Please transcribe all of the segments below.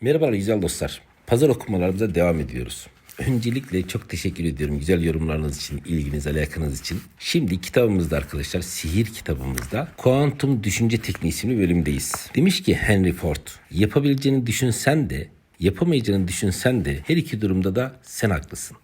Merhabalar güzel dostlar. Pazar okumalarımıza devam ediyoruz. Öncelikle çok teşekkür ediyorum güzel yorumlarınız için, ilginiz, alakanız için. Şimdi kitabımızda arkadaşlar, sihir kitabımızda kuantum düşünce tekniği isimli bölümdeyiz. Demiş ki Henry Ford, yapabileceğini düşünsen de, yapamayacağını düşünsen de her iki durumda da sen haklısın.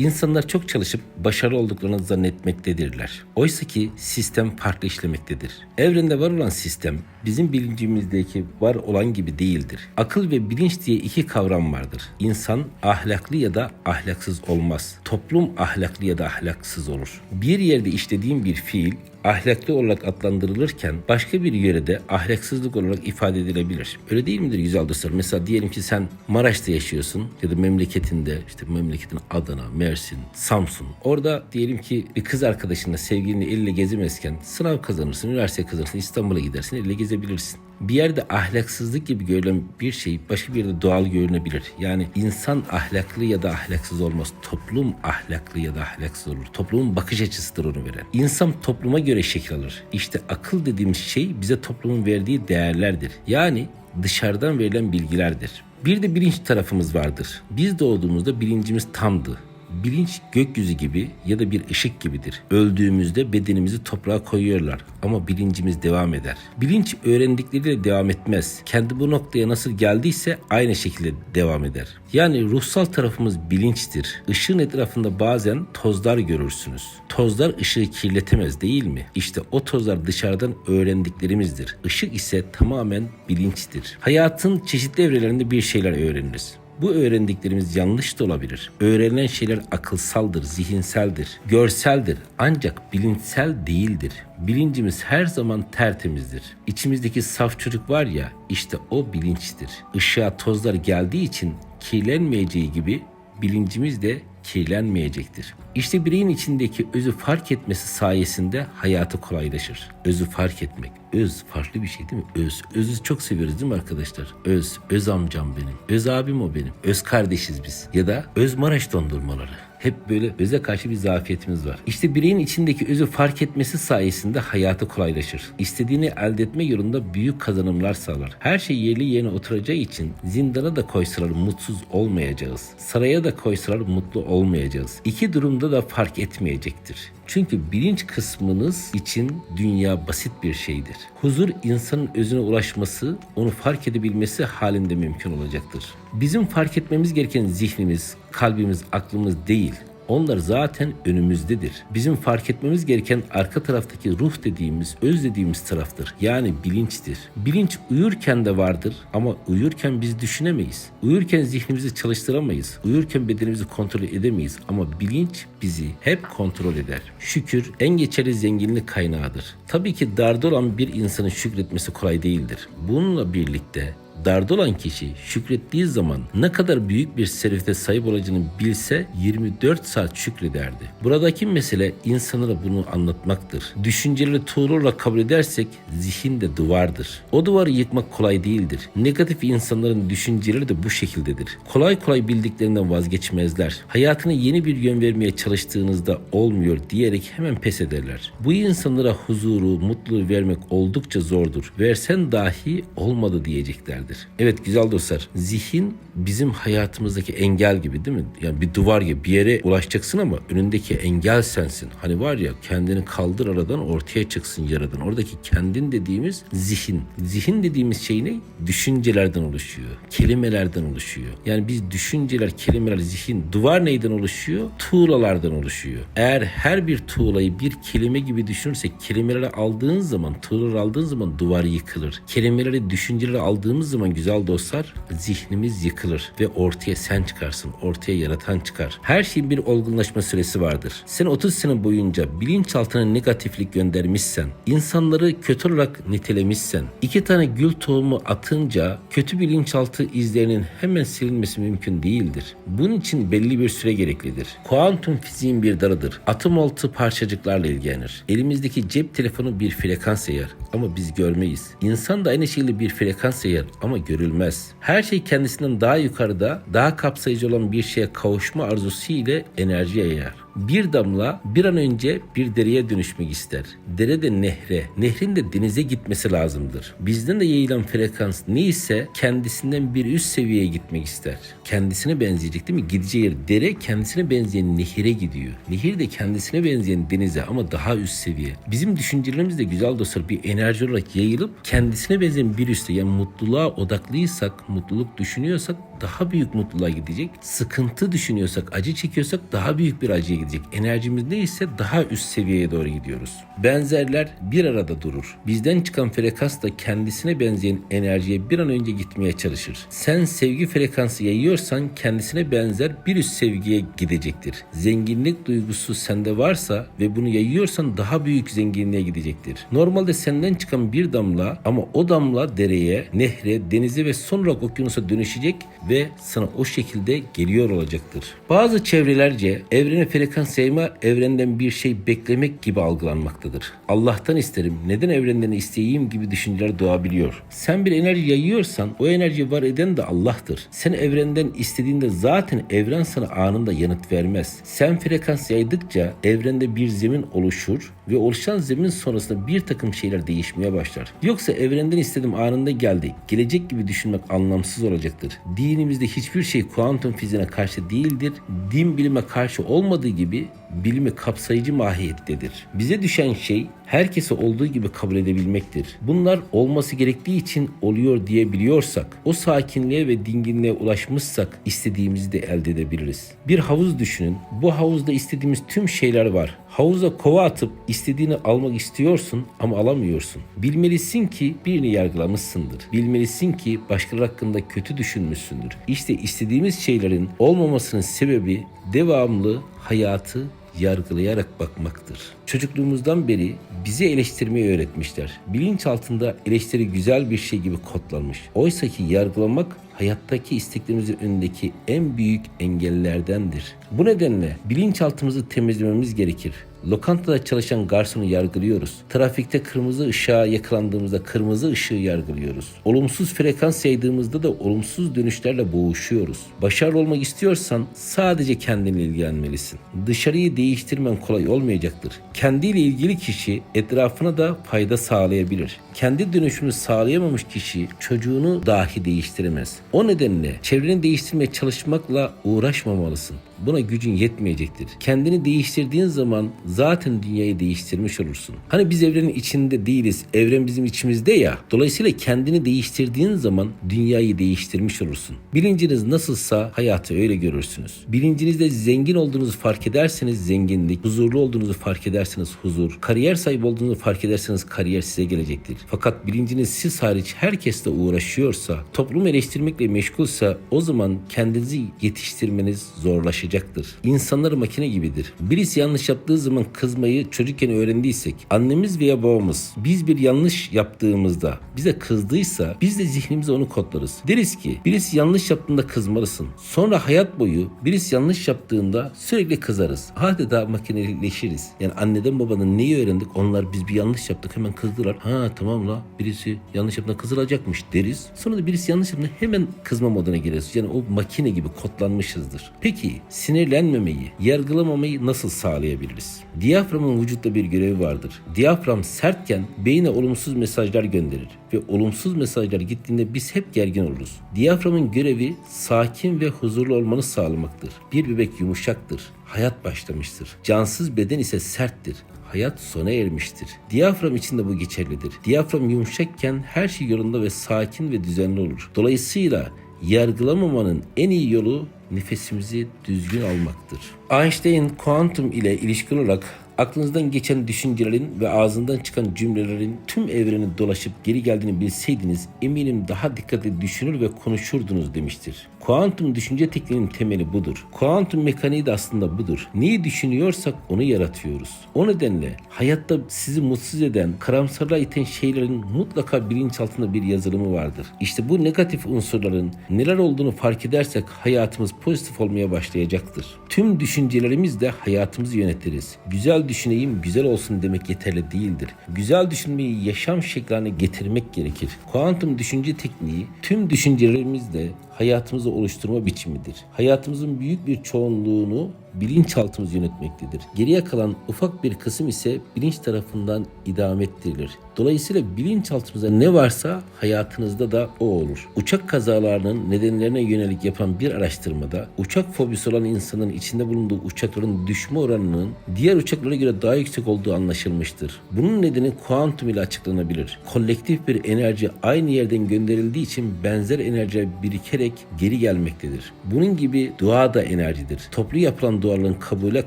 İnsanlar çok çalışıp başarılı olduklarını zannetmektedirler. Oysa ki sistem farklı işlemektedir. Evrende var olan sistem bizim bilincimizdeki var olan gibi değildir. Akıl ve bilinç diye iki kavram vardır. İnsan ahlaklı ya da ahlaksız olmaz. Toplum ahlaklı ya da ahlaksız olur. Bir yerde işlediğim bir fiil ahlaklı olarak adlandırılırken başka bir yörede ahlaksızlık olarak ifade edilebilir. Öyle değil midir güzel dostlar? Mesela diyelim ki sen Maraş'ta yaşıyorsun ya da memleketinde işte memleketin Adana, Mersin, Samsun. Orada diyelim ki bir kız arkadaşınla sevgilinle elle gezemezken sınav kazanırsın, üniversite kazanırsın, İstanbul'a gidersin, elle gezebilirsin. Bir yerde ahlaksızlık gibi görülen bir şey başka bir yerde doğal görünebilir. Yani insan ahlaklı ya da ahlaksız olmaz. Toplum ahlaklı ya da ahlaksız olur. Toplumun bakış açısıdır onu veren. İnsan topluma göre şekil alır. İşte akıl dediğimiz şey bize toplumun verdiği değerlerdir. Yani dışarıdan verilen bilgilerdir. Bir de bilinç tarafımız vardır. Biz doğduğumuzda bilincimiz tamdı. Bilinç gökyüzü gibi ya da bir ışık gibidir. Öldüğümüzde bedenimizi toprağa koyuyorlar ama bilincimiz devam eder. Bilinç öğrendikleriyle devam etmez. Kendi bu noktaya nasıl geldiyse aynı şekilde devam eder. Yani ruhsal tarafımız bilinçtir. Işığın etrafında bazen tozlar görürsünüz. Tozlar ışığı kirletemez değil mi? İşte o tozlar dışarıdan öğrendiklerimizdir. Işık ise tamamen bilinçtir. Hayatın çeşitli evrelerinde bir şeyler öğreniriz. Bu öğrendiklerimiz yanlış da olabilir. Öğrenilen şeyler akılsaldır, zihinseldir, görseldir ancak bilinçsel değildir. Bilincimiz her zaman tertemizdir. İçimizdeki saf çocuk var ya işte o bilinçtir. Işığa tozlar geldiği için kirlenmeyeceği gibi bilincimiz de kirlenmeyecektir. İşte bireyin içindeki özü fark etmesi sayesinde hayatı kolaylaşır. Özü fark etmek. Öz farklı bir şey değil mi? Öz. Özü çok seviyoruz değil mi arkadaşlar? Öz. Öz amcam benim. Öz abim o benim. Öz kardeşiz biz. Ya da öz Maraş dondurmaları. Hep böyle öze karşı bir zafiyetimiz var. İşte bireyin içindeki özü fark etmesi sayesinde hayatı kolaylaşır. İstediğini elde etme yolunda büyük kazanımlar sağlar. Her şey yerli yerine oturacağı için zindana da koysalar mutsuz olmayacağız. Saraya da koysalar mutlu olmayacağız. İki durumda da fark etmeyecektir. Çünkü bilinç kısmınız için dünya basit bir şeydir. Huzur insanın özüne ulaşması, onu fark edebilmesi halinde mümkün olacaktır. Bizim fark etmemiz gereken zihnimiz, kalbimiz, aklımız değil. Onlar zaten önümüzdedir. Bizim fark etmemiz gereken arka taraftaki ruh dediğimiz, öz dediğimiz taraftır. Yani bilinçtir. Bilinç uyurken de vardır ama uyurken biz düşünemeyiz. Uyurken zihnimizi çalıştıramayız. Uyurken bedenimizi kontrol edemeyiz ama bilinç bizi hep kontrol eder. Şükür en geçerli zenginlik kaynağıdır. Tabii ki darda olan bir insanın şükretmesi kolay değildir. Bununla birlikte Darda olan kişi şükrettiği zaman ne kadar büyük bir servete sahip olacağını bilse 24 saat şükrederdi. Buradaki mesele insanlara bunu anlatmaktır. Düşünceleri olarak kabul edersek zihin de duvardır. O duvarı yıkmak kolay değildir. Negatif insanların düşünceleri de bu şekildedir. Kolay kolay bildiklerinden vazgeçmezler. Hayatına yeni bir yön vermeye çalıştığınızda olmuyor diyerek hemen pes ederler. Bu insanlara huzuru, mutluluğu vermek oldukça zordur. Versen dahi olmadı diyeceklerdir. Evet güzel dostlar. Zihin bizim hayatımızdaki engel gibi değil mi? Yani bir duvar gibi bir yere ulaşacaksın ama önündeki engel sensin. Hani var ya kendini kaldır aradan ortaya çıksın yaradan. Oradaki kendin dediğimiz zihin. Zihin dediğimiz şey ne? Düşüncelerden oluşuyor. Kelimelerden oluşuyor. Yani biz düşünceler, kelimeler, zihin, duvar neyden oluşuyor? Tuğlalardan oluşuyor. Eğer her bir tuğlayı bir kelime gibi düşünürsek kelimeleri aldığın zaman, tuğlaları aldığın zaman duvar yıkılır. Kelimeleri, düşünceleri aldığımız zaman güzel dostlar zihnimiz yıkılır ve ortaya sen çıkarsın. Ortaya yaratan çıkar. Her şeyin bir olgunlaşma süresi vardır. Sen 30 sene boyunca bilinçaltına negatiflik göndermişsen, insanları kötü olarak nitelemişsen, iki tane gül tohumu atınca kötü bilinçaltı izlerinin hemen silinmesi mümkün değildir. Bunun için belli bir süre gereklidir. Kuantum fiziğin bir dalıdır. Atom altı parçacıklarla ilgilenir. Elimizdeki cep telefonu bir frekans yayar ama biz görmeyiz. İnsan da aynı şekilde bir frekans yayar ama görülmez. Her şey kendisinden daha yukarıda, daha kapsayıcı olan bir şeye kavuşma arzusu ile enerji yayar. Bir damla bir an önce bir dereye dönüşmek ister. Dere de nehre, nehrin de denize gitmesi lazımdır. Bizden de yayılan frekans neyse kendisinden bir üst seviyeye gitmek ister. Kendisine benzeyecek değil mi? Gideceği yer dere kendisine benzeyen nehire gidiyor. Nehir de kendisine benzeyen denize ama daha üst seviye. Bizim düşüncelerimiz de güzel dostlar bir enerji olarak yayılıp kendisine benzeyen bir üstte yani mutluluğa odaklıysak, mutluluk düşünüyorsak daha büyük mutluluğa gidecek. Sıkıntı düşünüyorsak, acı çekiyorsak daha büyük bir acıya gidecek. Enerjimiz neyse daha üst seviyeye doğru gidiyoruz. Benzerler bir arada durur. Bizden çıkan frekans da kendisine benzeyen enerjiye bir an önce gitmeye çalışır. Sen sevgi frekansı yayıyorsan kendisine benzer bir üst sevgiye gidecektir. Zenginlik duygusu sende varsa ve bunu yayıyorsan daha büyük zenginliğe gidecektir. Normalde senden çıkan bir damla ama o damla dereye, nehre, denize ve sonra okyanusa dönüşecek ve sana o şekilde geliyor olacaktır. Bazı çevrelerce evrene frekans yayma evrenden bir şey beklemek gibi algılanmaktadır. Allah'tan isterim, neden evrenden isteyeyim gibi düşünceler doğabiliyor. Sen bir enerji yayıyorsan o enerji var eden de Allah'tır. Sen evrenden istediğinde zaten evren sana anında yanıt vermez. Sen frekans yaydıkça evrende bir zemin oluşur ve oluşan zemin sonrasında bir takım şeyler değişmeye başlar. Yoksa evrenden istedim anında geldi. Gelecek gibi düşünmek anlamsız olacaktır. Dinimizde hiçbir şey kuantum fiziğine karşı değildir. Din bilime karşı olmadığı gibi bilimi kapsayıcı mahiyettedir. Bize düşen şey herkese olduğu gibi kabul edebilmektir. Bunlar olması gerektiği için oluyor diyebiliyorsak, o sakinliğe ve dinginliğe ulaşmışsak istediğimizi de elde edebiliriz. Bir havuz düşünün. Bu havuzda istediğimiz tüm şeyler var. Havuza kova atıp istediğini almak istiyorsun ama alamıyorsun. Bilmelisin ki birini yargılamışsındır. Bilmelisin ki başkaları hakkında kötü düşünmüşsündür. İşte istediğimiz şeylerin olmamasının sebebi devamlı hayatı yargılayarak bakmaktır. Çocukluğumuzdan beri bizi eleştirmeyi öğretmişler. Bilinç altında eleştiri güzel bir şey gibi kodlanmış. Oysa ki yargılamak hayattaki isteklerimizin önündeki en büyük engellerdendir. Bu nedenle bilinçaltımızı temizlememiz gerekir. Lokantada çalışan garsonu yargılıyoruz. Trafikte kırmızı ışığa yakalandığımızda kırmızı ışığı yargılıyoruz. Olumsuz frekans yaydığımızda da olumsuz dönüşlerle boğuşuyoruz. Başarılı olmak istiyorsan sadece kendinle ilgilenmelisin. Dışarıyı değiştirmen kolay olmayacaktır. Kendiyle ilgili kişi etrafına da fayda sağlayabilir. Kendi dönüşümünü sağlayamamış kişi çocuğunu dahi değiştiremez. O nedenle çevreni değiştirmeye çalışmakla uğraşmamalısın. Buna gücün yetmeyecektir. Kendini değiştirdiğin zaman zaten dünyayı değiştirmiş olursun. Hani biz evrenin içinde değiliz. Evren bizim içimizde ya. Dolayısıyla kendini değiştirdiğin zaman dünyayı değiştirmiş olursun. Bilinciniz nasılsa hayatı öyle görürsünüz. Bilincinizde zengin olduğunuzu fark ederseniz zenginlik, huzurlu olduğunuzu fark ederseniz huzur, kariyer sahibi olduğunuzu fark ederseniz kariyer size gelecektir. Fakat bilinciniz siz hariç herkesle uğraşıyorsa, toplumu eleştirmekle meşgulsa o zaman kendinizi yetiştirmeniz zorlaşacaktır. İnsanlar makine gibidir. Birisi yanlış yaptığı zaman kızmayı çocukken öğrendiysek, annemiz veya babamız biz bir yanlış yaptığımızda bize kızdıysa biz de zihnimize onu kodlarız. Deriz ki birisi yanlış yaptığında kızmalısın. Sonra hayat boyu birisi yanlış yaptığında sürekli kızarız. Adeta makineleşiriz. Yani anneden babadan neyi öğrendik? Onlar biz bir yanlış yaptık hemen kızdılar. Ha tamam la birisi yanlış yaptığında kızılacakmış deriz. Sonra da birisi yanlış yaptığında hemen kızma moduna gireriz. Yani o makine gibi kodlanmışızdır. Peki sinirlenmemeyi, yargılamamayı nasıl sağlayabiliriz? Diyaframın vücutta bir görevi vardır. Diyafram sertken beyne olumsuz mesajlar gönderir ve olumsuz mesajlar gittiğinde biz hep gergin oluruz. Diyaframın görevi sakin ve huzurlu olmanı sağlamaktır. Bir bebek yumuşaktır. Hayat başlamıştır. Cansız beden ise serttir hayat sona ermiştir. Diyafram için de bu geçerlidir. Diyafram yumuşakken her şey yolunda ve sakin ve düzenli olur. Dolayısıyla yargılamamanın en iyi yolu nefesimizi düzgün almaktır. Einstein kuantum ile ilişkili olarak aklınızdan geçen düşüncelerin ve ağzından çıkan cümlelerin tüm evreni dolaşıp geri geldiğini bilseydiniz eminim daha dikkatli düşünür ve konuşurdunuz demiştir. Kuantum düşünce tekniğinin temeli budur. Kuantum mekaniği de aslında budur. Neyi düşünüyorsak onu yaratıyoruz. O nedenle hayatta sizi mutsuz eden, karamsarlığa iten şeylerin mutlaka bilinçaltında bir yazılımı vardır. İşte bu negatif unsurların neler olduğunu fark edersek hayatımız pozitif olmaya başlayacaktır. Tüm düşüncelerimizle hayatımızı yönetiriz. Güzel düşüneyim, güzel olsun demek yeterli değildir. Güzel düşünmeyi yaşam şekline getirmek gerekir. Kuantum düşünce tekniği tüm düşüncelerimizle hayatımızı oluşturma biçimidir. Hayatımızın büyük bir çoğunluğunu bilinçaltımız yönetmektedir. Geriye kalan ufak bir kısım ise bilinç tarafından idame ettirilir. Dolayısıyla bilinçaltımızda ne varsa hayatınızda da o olur. Uçak kazalarının nedenlerine yönelik yapan bir araştırmada uçak fobisi olan insanın içinde bulunduğu uçakların düşme oranının diğer uçaklara göre daha yüksek olduğu anlaşılmıştır. Bunun nedeni kuantum ile açıklanabilir. Kolektif bir enerji aynı yerden gönderildiği için benzer enerji birikerek geri gelmektedir. Bunun gibi dua da enerjidir. Toplu yapılan duaların kabule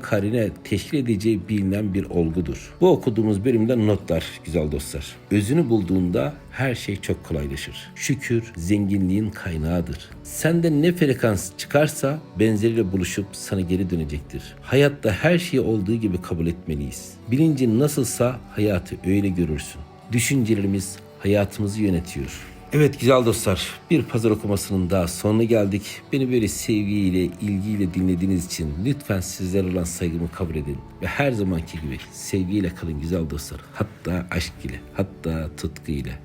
karine teşkil edeceği bilinen bir olgudur. Bu okuduğumuz bölümden notlar güzel dostlar. Özünü bulduğunda her şey çok kolaylaşır. Şükür zenginliğin kaynağıdır. Senden ne frekans çıkarsa benzeriyle buluşup sana geri dönecektir. Hayatta her şeyi olduğu gibi kabul etmeliyiz. Bilincin nasılsa hayatı öyle görürsün. Düşüncelerimiz hayatımızı yönetiyor. Evet güzel dostlar bir pazar okumasının daha sonuna geldik. Beni böyle sevgiyle, ilgiyle dinlediğiniz için lütfen sizlere olan saygımı kabul edin. Ve her zamanki gibi sevgiyle kalın güzel dostlar. Hatta aşk ile, hatta tutku ile.